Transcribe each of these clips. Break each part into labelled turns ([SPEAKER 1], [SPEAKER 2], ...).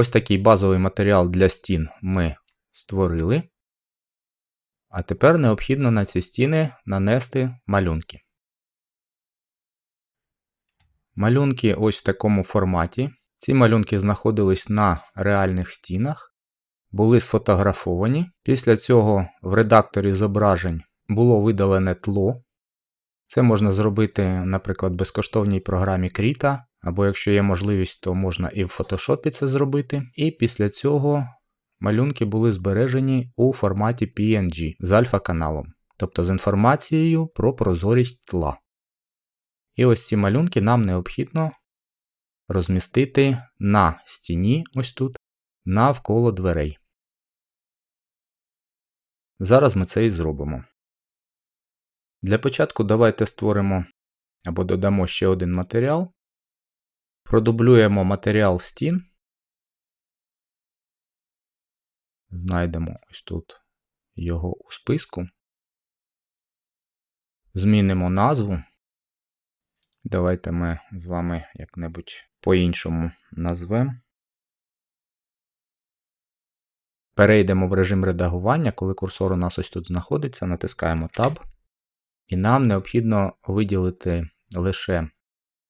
[SPEAKER 1] Ось такий базовий матеріал для стін ми створили. А тепер необхідно на ці стіни нанести малюнки. Малюнки ось в такому форматі. Ці малюнки знаходились на реальних стінах, були сфотографовані. Після цього в редакторі зображень було видалене тло. Це можна зробити, наприклад, в безкоштовній програмі Krita, або якщо є можливість, то можна і в Photoshop це зробити. І після цього малюнки були збережені у форматі PNG з альфа-каналом, тобто з інформацією про прозорість тла. І ось ці малюнки нам необхідно розмістити на стіні, ось тут, навколо дверей. Зараз ми це і зробимо. Для початку давайте створимо або додамо ще один матеріал. Продублюємо матеріал стін. Знайдемо ось тут його у списку. Змінимо назву. Давайте ми з вами як-небудь по-іншому назвемо. Перейдемо в режим редагування, коли курсор у нас ось тут знаходиться, натискаємо Tab. І нам необхідно виділити лише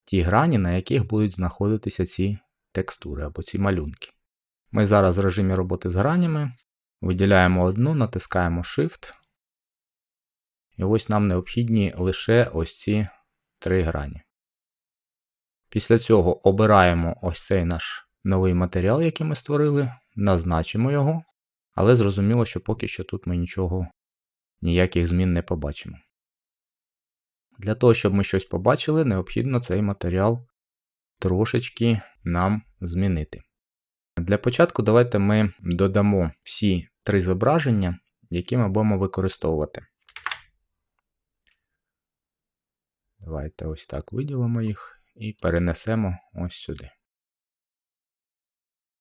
[SPEAKER 1] ті грані, на яких будуть знаходитися ці текстури або ці малюнки. Ми зараз в режимі роботи з гранями виділяємо одну, натискаємо Shift. І ось нам необхідні лише ось ці три грані. Після цього обираємо ось цей наш новий матеріал, який ми створили, назначимо його, але зрозуміло, що поки що тут ми нічого, ніяких змін не побачимо. Для того, щоб ми щось побачили, необхідно цей матеріал трошечки нам змінити. Для початку давайте ми додамо всі три зображення, які ми будемо використовувати. Давайте ось так виділимо їх і перенесемо ось сюди.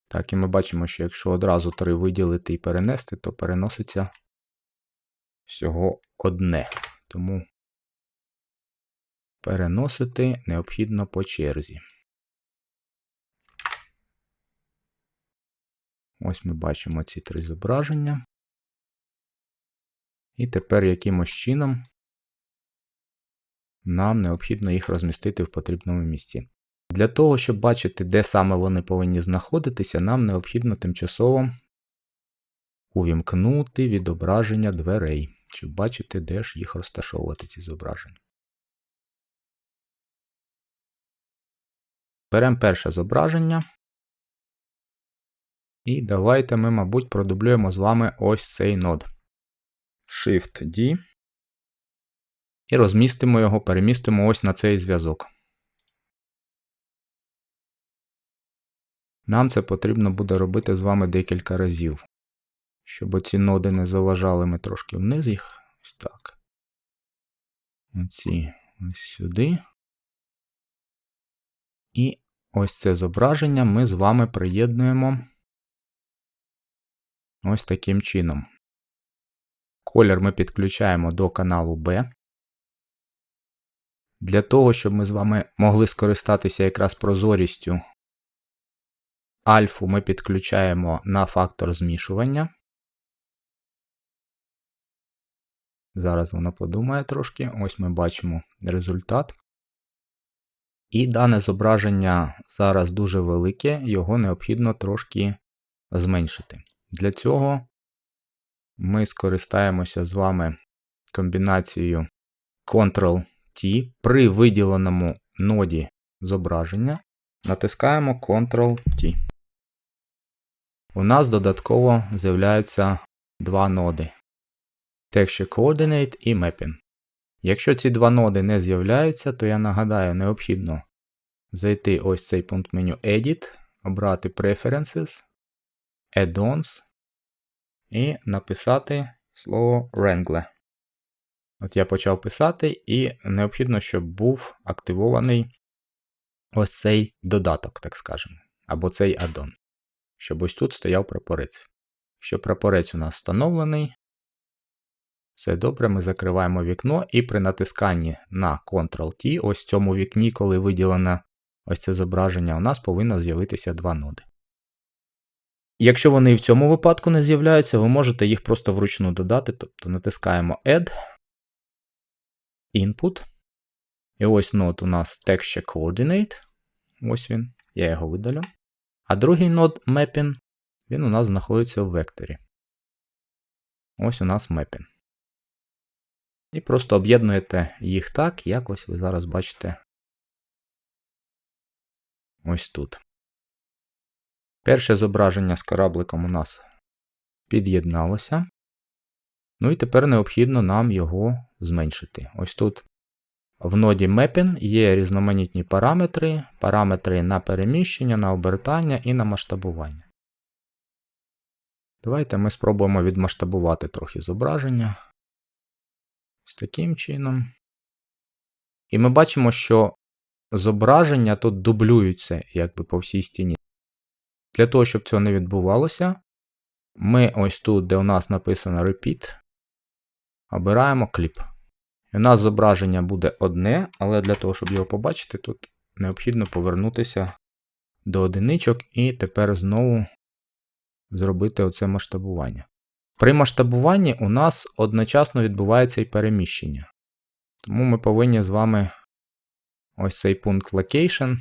[SPEAKER 1] Так, і ми бачимо, що якщо одразу три виділити і перенести, то переноситься всього одне. Тому переносити необхідно по черзі. Ось ми бачимо ці три зображення. І тепер якимось чином нам необхідно їх розмістити в потрібному місці. Для того, щоб бачити, де саме вони повинні знаходитися, нам необхідно тимчасово увімкнути відображення дверей, щоб бачити, де ж їх розташовувати, ці зображення. Беремо перше зображення. І давайте ми, мабуть, продублюємо з вами ось цей нод. Shift-D. І розмістимо його, перемістимо ось на цей зв'язок. Нам це потрібно буде робити з вами декілька разів. Щоб оці ноди не заважали, ми трошки вниз їх. Ось так. Оці ось сюди. І ось це зображення ми з вами приєднуємо ось таким чином. Колір ми підключаємо до каналу B. Для того, щоб ми з вами могли скористатися якраз прозорістю, альфу ми підключаємо на фактор змішування. Зараз воно подумає трошки. Ось ми бачимо результат. І дане зображення зараз дуже велике, його необхідно трошки зменшити. Для цього ми скористаємося з вами комбінацією Ctrl-T при виділеному ноді зображення. Натискаємо Ctrl-T. У нас додатково з'являються два ноди Texture Coordinate і Mapping. Якщо ці два ноди не з'являються, то я нагадаю, необхідно зайти ось цей пункт меню Edit, обрати Preferences, Add-ons і написати слово Wrangle. От я почав писати, і необхідно, щоб був активований ось цей додаток, так скажемо, або цей аддон, щоб ось тут стояв прапорець. Якщо прапорець у нас встановлений, все добре, ми закриваємо вікно, і при натисканні на Ctrl-T, ось в цьому вікні, коли виділено ось це зображення, у нас повинно з'явитися два ноди. Якщо вони і в цьому випадку не з'являються, ви можете їх просто вручну додати, тобто натискаємо Add, Input. І ось нод у нас Texture Coordinate. Ось він, я його видалю. А другий нод Mapping, він у нас знаходиться в векторі. Ось у нас Mapping. І просто об'єднуєте їх так, як ось ви зараз бачите ось тут. Перше зображення з корабликом у нас під'єдналося. Ну і тепер необхідно нам його зменшити. Ось тут в ноді Mapping є різноманітні параметри, параметри на переміщення, на обертання і на масштабування. Давайте ми спробуємо відмасштабувати трохи зображення. З таким чином. І ми бачимо, що зображення тут дублюються якби по всій стіні. Для того, щоб цього не відбувалося, ми ось тут, де у нас написано Repeat, обираємо кліп. І у нас зображення буде одне, але для того, щоб його побачити, тут необхідно повернутися до одиничок і тепер знову зробити оце масштабування. При масштабуванні у нас одночасно відбувається і переміщення. Тому ми повинні з вами ось цей пункт Location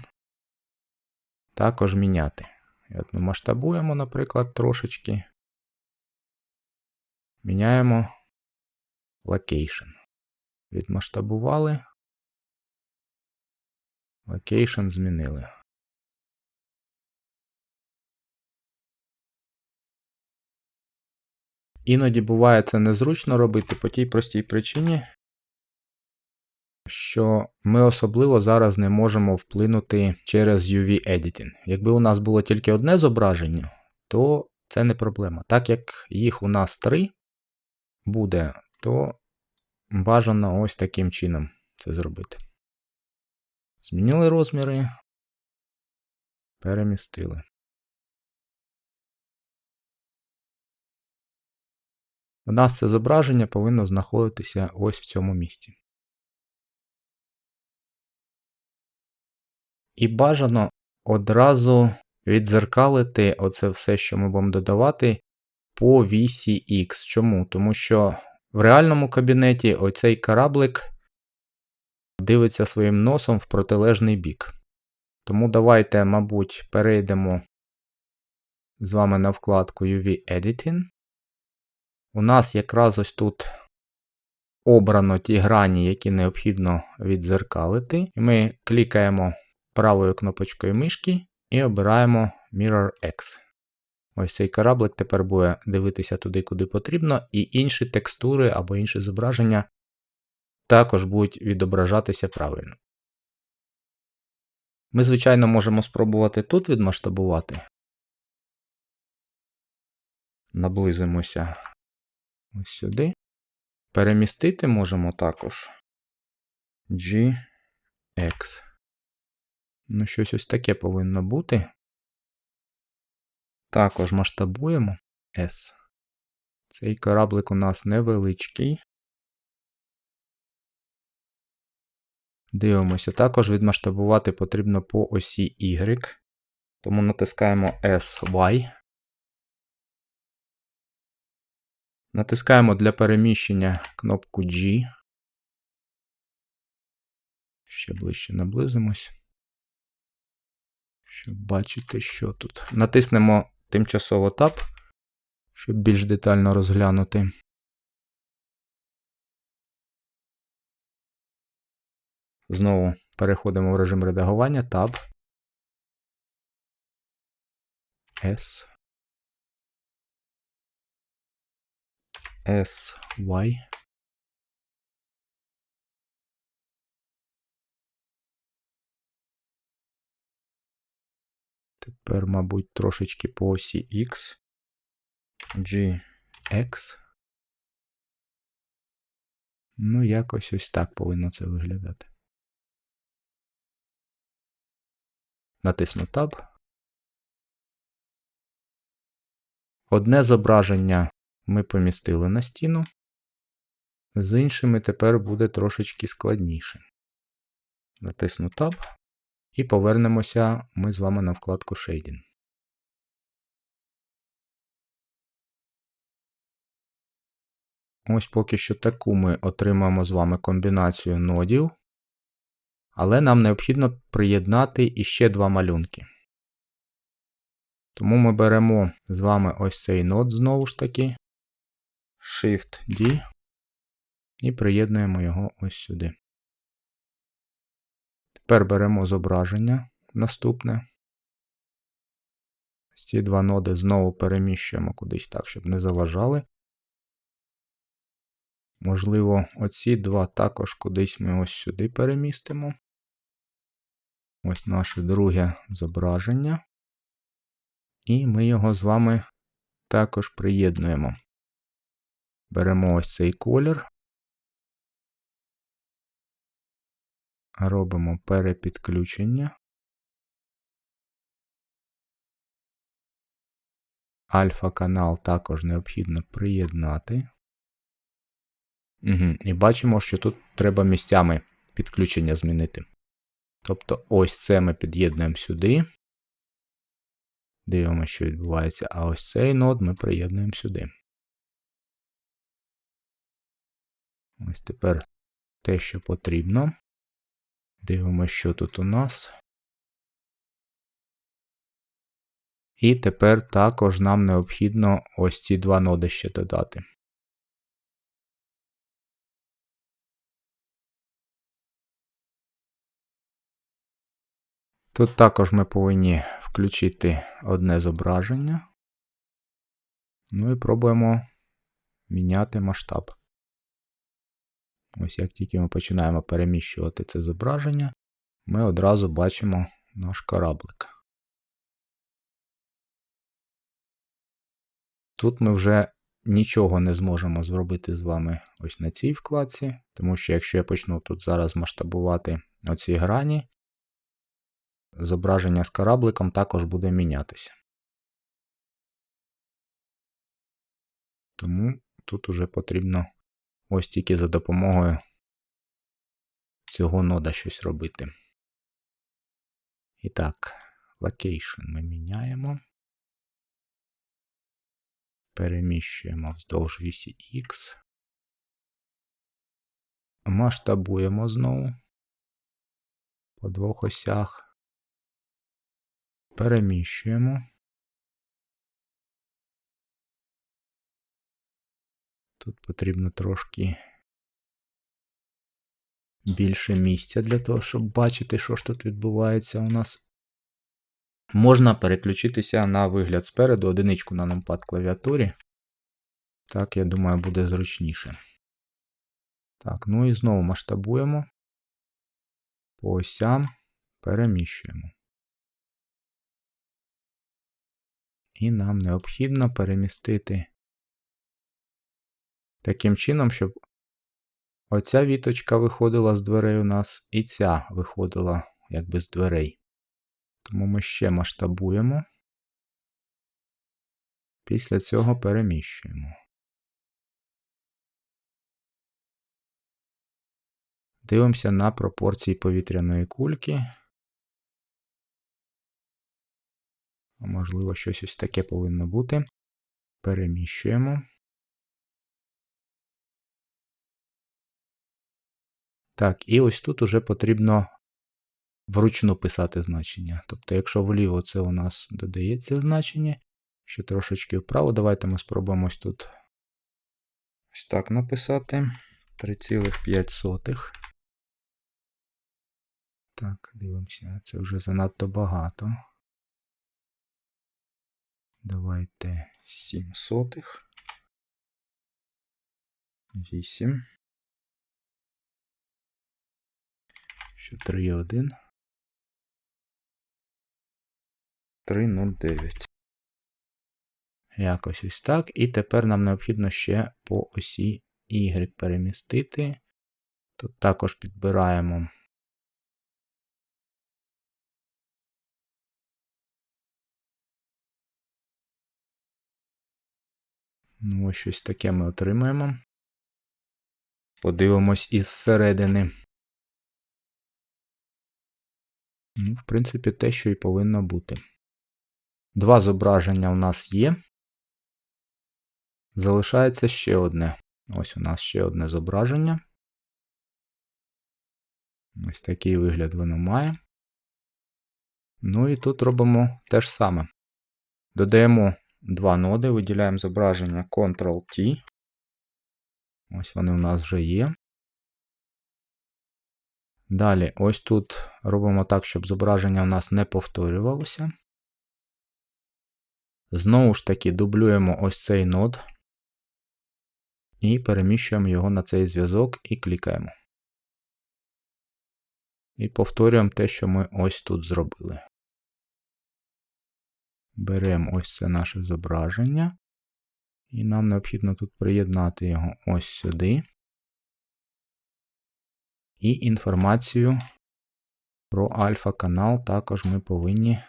[SPEAKER 1] також міняти. І от Ми масштабуємо, наприклад, трошечки. Міняємо Location. Відмасштабували. Location змінили. Іноді буває це незручно робити по тій простій причині, що ми особливо зараз не можемо вплинути через UV Editing. Якби у нас було тільки одне зображення, то це не проблема. Так як їх у нас три буде, то бажано ось таким чином це зробити. Змінили розміри, перемістили. У нас це зображення повинно знаходитися ось в цьому місці. І бажано одразу відзеркалити оце все, що ми будемо додавати, по вісі X. Чому? Тому що в реальному кабінеті оцей кораблик дивиться своїм носом в протилежний бік. Тому давайте, мабуть, перейдемо з вами на вкладку UV Editing. У нас якраз ось тут обрано ті грані, які необхідно відзеркалити. І ми клікаємо правою кнопочкою мишки і обираємо Mirror X. Ось цей кораблик тепер буде дивитися туди, куди потрібно, і інші текстури або інші зображення також будуть відображатися правильно. Ми, звичайно, можемо спробувати тут відмасштабувати. Наблизимося ось сюди. Перемістити можемо також GX. Ну, щось ось таке повинно бути. Також масштабуємо S. Цей кораблик у нас невеличкий. Дивимося, також відмасштабувати потрібно по осі Y. Тому натискаємо SY. Натискаємо для переміщення кнопку G. Ще ближче наблизимось. Щоб бачити, що тут. Натиснемо тимчасово Tab, щоб більш детально розглянути. Знову переходимо в режим редагування Tab. S. SY. Тепер, мабуть, трошечки по осі X. GX. Ну, якось ось так повинно це виглядати. Натисну Tab. Одне зображення ми помістили на стіну. З іншими тепер буде трошечки складніше. Натисну Tab і повернемося ми з вами на вкладку Shading. Ось поки що таку ми отримаємо з вами комбінацію нодів, але нам необхідно приєднати іще два малюнки. Тому ми беремо з вами ось цей нод знову ж таки Shift-D і приєднуємо його ось сюди. Тепер беремо зображення наступне. Ці два ноди знову переміщуємо кудись так, щоб не заважали. Можливо, оці два також кудись ми ось сюди перемістимо. Ось наше друге зображення. І ми його з вами також приєднуємо. Беремо ось цей колір. Робимо перепідключення. Альфа-канал також необхідно приєднати. Угу. І бачимо, що тут треба місцями підключення змінити. Тобто ось це ми під'єднуємо сюди. Дивимося, що відбувається. А ось цей нод ми приєднуємо сюди. Ось тепер те, що потрібно. Дивимося, що тут у нас. І тепер також нам необхідно ось ці два ноди ще додати. Тут також ми повинні включити одне зображення. Ну і пробуємо міняти масштаб. Ось як тільки ми починаємо переміщувати це зображення, ми одразу бачимо наш кораблик. Тут ми вже нічого не зможемо зробити з вами ось на цій вкладці, тому що якщо я почну тут зараз масштабувати оці грані, зображення з корабликом також буде мінятися. Тому тут уже потрібно ось тільки за допомогою цього нода щось робити. І так, location ми міняємо. Переміщуємо вздовж вісі X. Масштабуємо знову по двох осях переміщуємо. Тут потрібно трошки більше місця для того, щоб бачити, що ж тут відбувається у нас. Можна переключитися на вигляд спереду, одиничку на numpad клавіатурі. Так, я думаю, буде зручніше. Так, ну і знову масштабуємо. По осям переміщуємо. І нам необхідно перемістити таким чином, щоб оця віточка виходила з дверей у нас, і ця виходила якби з дверей. Тому ми ще масштабуємо. Після цього переміщуємо. Дивимося на пропорції повітряної кульки. Можливо, щось ось таке повинно бути. Переміщуємо. Так, і ось тут уже потрібно вручну писати значення. Тобто, якщо вліво це у нас додається значення, що трошечки вправо, давайте ми спробуємо ось тут ось так написати 3,5. Так, дивимося, це вже занадто багато. Давайте 7 сотих. 8. Що 3,1. 3,09. Якось ось так. І тепер нам необхідно ще по осі Y перемістити. Тут також підбираємо Ну, ось щось таке ми отримаємо. Подивимось із середини. Ну, В принципі, те, що і повинно бути. Два зображення у нас є. Залишається ще одне. Ось у нас ще одне зображення. Ось такий вигляд воно має. Ну і тут робимо те ж саме. Додаємо два ноди, виділяємо зображення Ctrl-T. Ось вони у нас вже є. Далі, ось тут робимо так, щоб зображення у нас не повторювалося. Знову ж таки, дублюємо ось цей нод і переміщуємо його на цей зв'язок і клікаємо. І повторюємо те, що ми ось тут зробили. Беремо ось це наше зображення, і нам необхідно тут приєднати його ось сюди. І інформацію про альфа-канал також ми повинні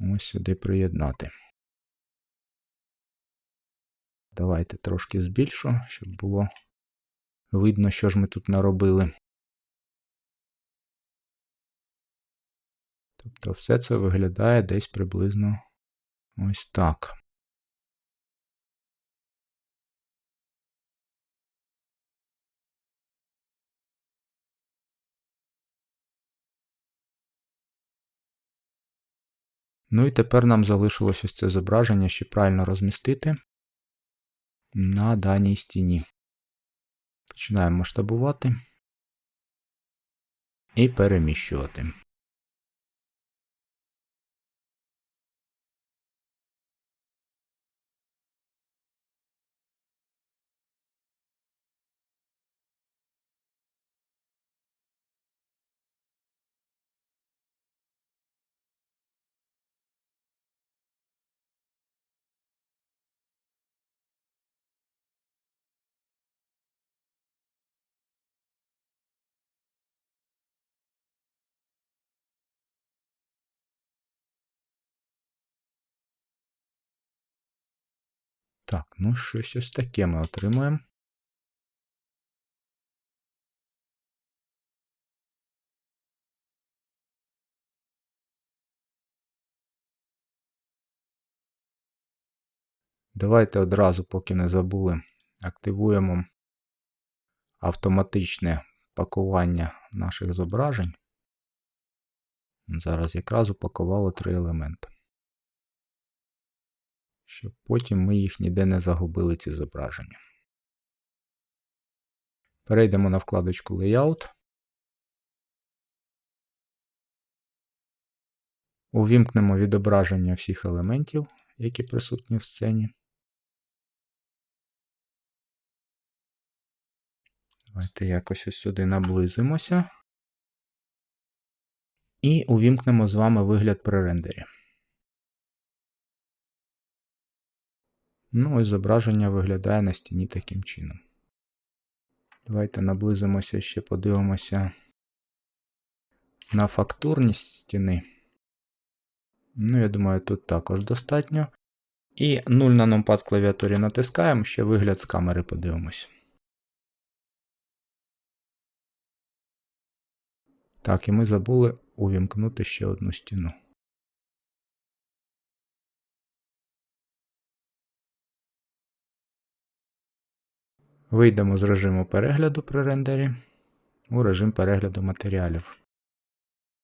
[SPEAKER 1] ось сюди приєднати. Давайте трошки збільшу, щоб було видно, що ж ми тут наробили. Тобто все це виглядає десь приблизно ось так. Ну і тепер нам залишилось ось це зображення щоб правильно розмістити на даній стіні. Починаємо масштабувати і переміщувати. Так, ну щось ось таке ми отримуємо. Давайте одразу, поки не забули, активуємо автоматичне пакування наших зображень. Зараз якраз упакувало три елементи. Щоб потім ми їх ніде не загубили, ці зображення. Перейдемо на вкладочку Layout. Увімкнемо відображення всіх елементів, які присутні в сцені. Давайте якось ось сюди наблизимося. І увімкнемо з вами вигляд при рендері. Ну, ось зображення виглядає на стіні таким чином. Давайте наблизимося ще подивимося на фактурність стіни. Ну, я думаю, тут також достатньо. І 0 на numpad клавіатурі натискаємо, ще вигляд з камери подивимось. Так, і ми забули увімкнути ще одну стіну. Вийдемо з режиму перегляду при рендері у режим перегляду матеріалів.